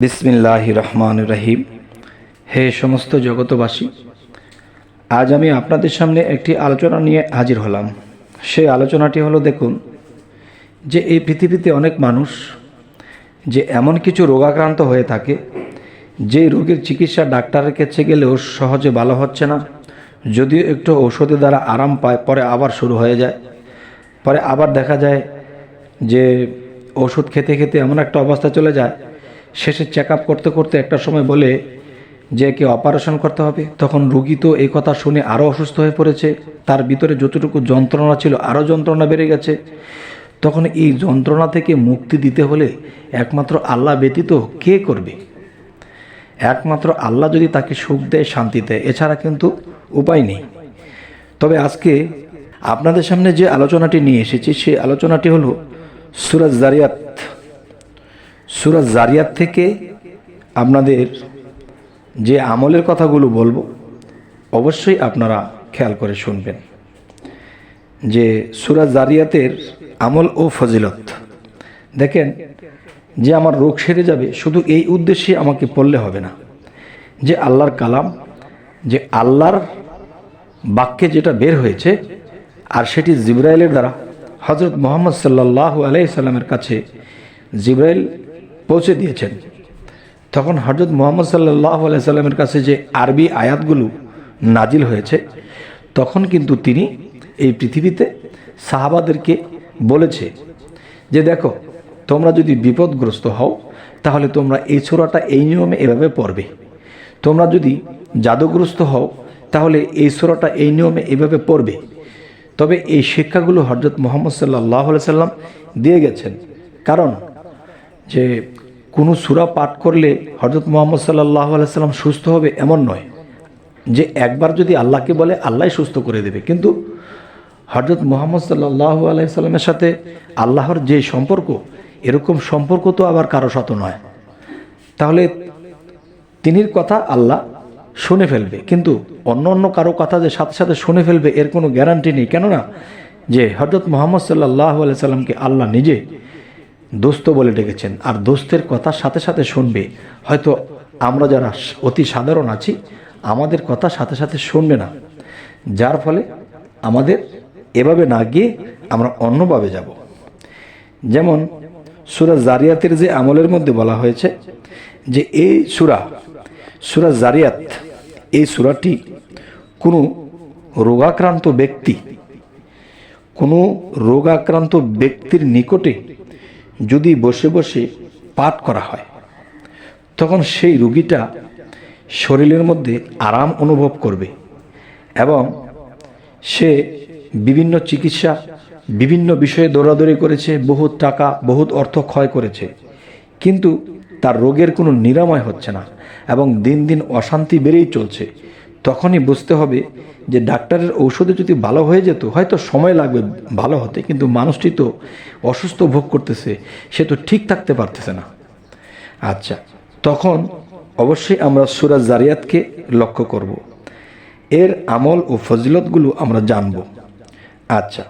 বিসমিল্লাহ রহমান রহিম। হে সমস্ত জগতবাসী আজ আমি আপনাদের সামনে একটি আলোচনা নিয়ে হাজির হলাম। সেই আলোচনাটি হলো, দেখুন, যে এই পৃথিবীতে অনেক মানুষ যে এমন কিছু রোগাক্রান্ত হয়ে থাকে, যে রোগের চিকিৎসা ডাক্তারের কাছে গেলেও সহজে ভালো হচ্ছে না, যদিও একটু ঔষধের দ্বারা আরাম পায়, পরে আবার শুরু হয়ে যায়। পরে আবার দেখা যায় যে ওষুধ খেতে খেতে এমন একটা অবস্থা চলে যায় শেষে চেক করতে করতে একটা সময় বলে যে কি অপারেশন করতে হবে। তখন রুগী তো এই কথা শুনে আরও অসুস্থ হয়ে পড়েছে। তার ভিতরে যতটুকু যন্ত্রণা ছিল আরও যন্ত্রণা বেড়ে গেছে। তখন এই যন্ত্রণা থেকে মুক্তি দিতে হলে একমাত্র আল্লাহ ব্যতীত কে করবে? একমাত্র আল্লাহ যদি তাকে সুখ দেয়, শান্তি দেয়, এছাড়া কিন্তু উপায় নেই। তবে আজকে আপনাদের সামনে যে আলোচনাটি নিয়ে এসেছি, সেই আলোচনাটি হলো সুরাজ জারিয়াত। সুরাজ জারিয়াত থেকে আপনাদের যে আমলের কথাগুলো বলব, অবশ্যই আপনারা খেয়াল করে শুনবেন যে সুরাজ জারিয়াতের আমল ও ফজিলত। দেখেন, যে আমার রোগ সেরে যাবে, শুধু এই উদ্দেশ্যে আমাকে পড়লে হবে না। যে আল্লাহর কালাম, যে আল্লাহর বাক্যে যেটা বের হয়েছে, আর সেটি জিব্রাইলের দ্বারা হজরত মোহাম্মদ সাল্লাহ আলাইসাল্লামের কাছে জিব্রাইল পৌঁছে দিয়েছেন। তখন হজরত মোহাম্মদ সাল্লাহ আলাইসাল্লামের কাছে যে আরবি আয়াতগুলো নাজিল হয়েছে, তখন কিন্তু তিনি এই পৃথিবীতে সাহাবাদেরকে বলেছে যে দেখো, তোমরা যদি বিপদগ্রস্ত হও, তাহলে তোমরা এই ছোড়াটা এই নিয়মে এভাবে পড়বে। তোমরা যদি জাদুগ্রস্ত হও, তাহলে এই ছোড়াটা এই নিয়মে এভাবে পড়বে। তবে এই শিক্ষাগুলো হজরত মোহাম্মদ সাল্লাহ সাল্লাম দিয়ে গেছেন। কারণ যে কোনো সুরা পাঠ করলে হজরত মোহাম্মদ সাল্লাহ সাল্লাম সুস্থ হবে এমন নয়। যে একবার যদি আল্লাহকে বলে আল্লাহ সুস্থ করে দেবে। কিন্তু হজরত মোহাম্মদ সাল্লাহ আলাইসাল্লামের সাথে আল্লাহর যে সম্পর্ক, এরকম সম্পর্ক তো আবার কারও সাথে নয়। তাহলে তিনির কথা আল্লাহ শুনে ফেলবে। কিন্তু অন্য অন্য কারও কথা যে সাথে সাথে শুনে ফেলবে, এর কোনো গ্যারান্টি নেই। কেননা যে হজরত মোহাম্মদ সাল্লাহ আলাইসাল্লামকে আল্লাহ নিজে দোস্ত বলে ডেকেছেন। আর দোস্তের কথার সাথে সাথে শুনবে। হয়তো আমরা যারা অতি সাধারণ আছি, আমাদের কথা সাথে সাথে শুনবে না। যার ফলে আমাদের এভাবে না গিয়ে আমরা অন্যভাবে যাব। যেমন সুরা জারিয়াতের যে আমলের মধ্যে বলা হয়েছে যে, এই সুরা সুরা জারিয়াত, এই সুরাটি কোনো রোগাক্রান্ত ব্যক্তি, কোনো রোগাক্রান্ত ব্যক্তির নিকটে যদি বসে বসে পাঠ করা হয়, তখন সেই রুগীটা শরীরের মধ্যে আরাম অনুভব করবে এবং সে বিভিন্ন চিকিৎসা, বিভিন্ন বিষয়ে দৌড়াদৌড়ি করেছে, বহুত টাকা, বহুত অর্থ ক্ষয় করেছে। কিন্তু তার রোগের কোনো নিরাময় হচ্ছে না এবং দিন দিন অশান্তি বেড়েই চলছে। তখনই বুঝতে হবে যে ডাক্তারের ঔষধে যদি ভালো হয়ে যেত, হয়তো সময় লাগবে ভালো হতে, কিন্তু মানুষটি তো অসুস্থ ভোগ করতেছে, সে তো ঠিক থাকতে পারতেছে না আচ্ছা তখন অবশ্যই আমরা সুরাজ জারিয়াতকে লক্ষ্য করব। এর আমল ও ফজিলতগুলো আমরা জানব আচ্ছা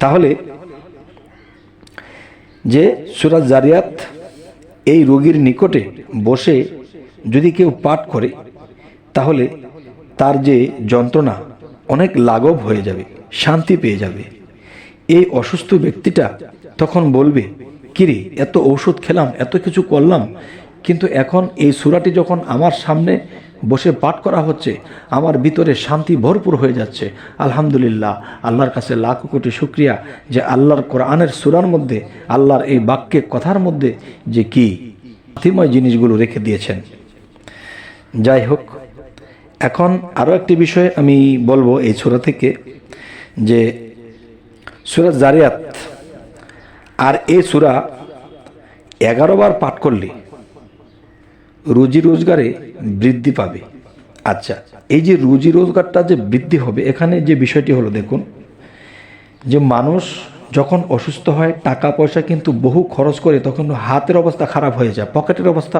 তাহলে যে সুরাজ জারিয়াত এই রোগীর নিকটে বসে যদি কেউ পাঠ করে, তাহলে তার যে যন্ত্রণা অনেক লাঘব হয়ে যাবে, শান্তি পেয়ে যাবে। এই অসুস্থ ব্যক্তিটা তখন বলবে, কিরে, এত ঔষধ খেলাম, এত কিছু করলাম, কিন্তু এখন এই সুরাটি যখন আমার সামনে বসে পাঠ করা হচ্ছে, আমার ভিতরে শান্তি ভরপুর হয়ে যাচ্ছে। আলহামদুলিল্লাহ, আল্লাহর কাছে লাখ কোটি শুক্রিয়া যে আল্লাহর কোরআনের সুরার মধ্যে, আল্লাহর এই বাক্যে কথার মধ্যে যে কি শান্তিময় জিনিসগুলো রেখে দিয়েছেন। যাই হোক এখন আরও একটি বিষয় আমি বলব এই সুরা থেকে, যে সুরা জারিয়াত আর এই সুরা এগারো বার পাঠ করলে রুজি রোজগারে বৃদ্ধি পাবে। আচ্ছা এই যে রুজি রোজগারটা যে বৃদ্ধি হবে, এখানে যে বিষয়টি হলো, দেখুন, যে মানুষ যখন অসুস্থ হয় টাকা পয়সা কিন্তু বহু খরচ করে, তখন হাতের অবস্থা খারাপ হয়ে যায়, পকেটের অবস্থা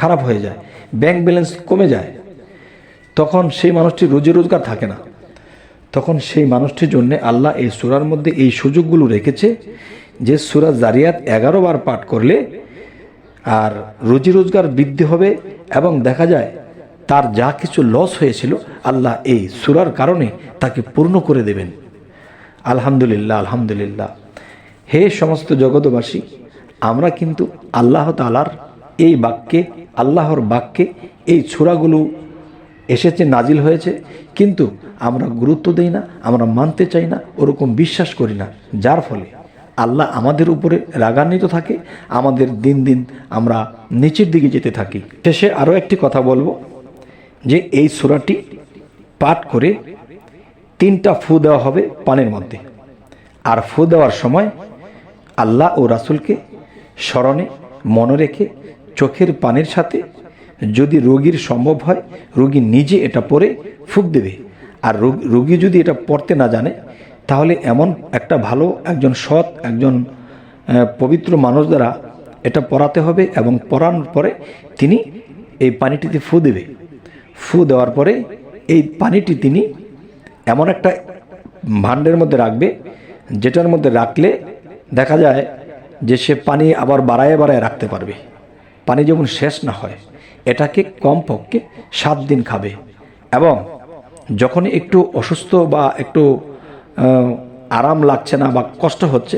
খারাপ হয়ে যায়, ব্যাংক ব্যালেন্স কমে যায়। তখন সেই মানুষটি রুজি রোজগার থাকে না। তখন সেই মানুষটির জন্য আল্লাহ এই সুরার মধ্যে এই সুযোগগুলো রেখেছে যে সুরা জারিয়াত এগারো বার পাঠ করলে আর রুজি রোজগার বৃদ্ধি হবে এবং দেখা যায় তার যা কিছু লস হয়েছিল আল্লাহ এই সুরার কারণে তাকে পূর্ণ করে দেবেন। আলহামদুলিল্লাহ আলহামদুলিল্লাহ। হে সমস্ত জগতবাসী আমরা কিন্তু আল্লাহ তালার এই বাক্যে, আল্লাহর বাক্যে এই ছোড়াগুলো এসেছে, নাজিল হয়েছে, কিন্তু আমরা গুরুত্ব দেই না, আমরা মানতে চাই না, ওরকম বিশ্বাস করি না। যার ফলে আল্লাহ আমাদের উপরে রাগান্বিত থাকে, আমাদের দিন দিন আমরা নিচের দিকে যেতে থাকি। শেষে আরও একটি কথা বলব, যে এই সুরাটি পাঠ করে তিনটা ফু দেওয়া হবে পানের মধ্যে। আর ফু দেওয়ার সময় আল্লাহ ও রাসুলকে স্মরণে মনে রেখে চোখের পানির সাথে যদি রোগীর সম্ভব হয়, রোগী নিজে এটা পরে ফুক দেবে। আর রোগ- যদি এটা পড়তে না জানে, তাহলে এমন একটা ভালো একজন সৎ একজন পবিত্র মানুষ দ্বারা এটা পড়াতে হবে এবং পড়ানোর পরে তিনি এই পানিটিতে ফু দেবে। ফু দেওয়ার পরে এই পানিটি তিনি এমন একটা ভাণ্ডের মধ্যে রাখবে, যেটার মধ্যে রাখলে দেখা যায় যে সে পানি আবার বাড়ায় বাড়ায় রাখতে পারবে। পানি যেমন শেষ না হয় এটাকে কমপক্ষে সাত দিন খাবে। এবং যখন একটু অসুস্থ বা একটু আরাম লাগছে না বা কষ্ট হচ্ছে,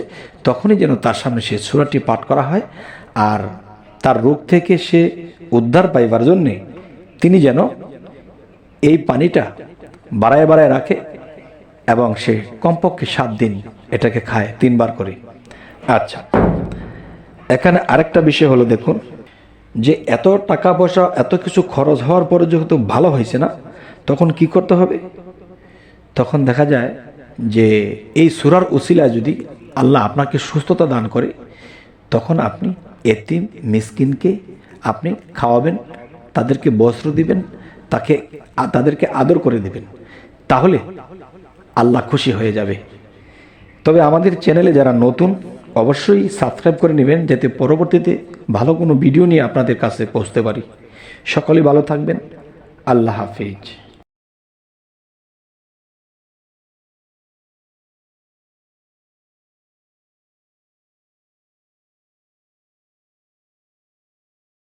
তখনই যেন তার সামনে সে সুরাটি পাঠ করা হয় আর তার রোগ থেকে সে উদ্ধার পাইবার জন্যে তিনি যেন এই পানিটা বাড়ায় বাড়ায় রাখে এবং সে কমপক্ষে সাত দিন এটাকে খায়, তিনবার করে। আচ্ছা এখানে আরেকটা বিষয় হলো দেখুন যে এত টাকা পয়সা এত কিছু খরচ হওয়ার পরে যেহেতু ভালো হয়েছে না, তখন কি করতে হবে? তখন দেখা যায় যে এই সুরার উসিলায় যদি আল্লাহ আপনাকে সুস্থতা দান করে, তখন আপনি এতিম মিসকিনকে আপনি খাওয়াবেন, তাদেরকে বস্ত্র দিবেন, তাকে তাদেরকে আদর করে দিবেন। তাহলে আল্লাহ খুশি হয়ে যাবে। তবে আমাদের চ্যানেলে যারা নতুন অবশ্যই সাবস্ক্রাইব করে নেবেন যাতে পরবর্তীতে ভালো কোনো ভিডিও নিয়ে আপনাদের কাছে পৌঁছতে পারি। সকলেই ভালো থাকবেন। আল্লাহ হাফিজ।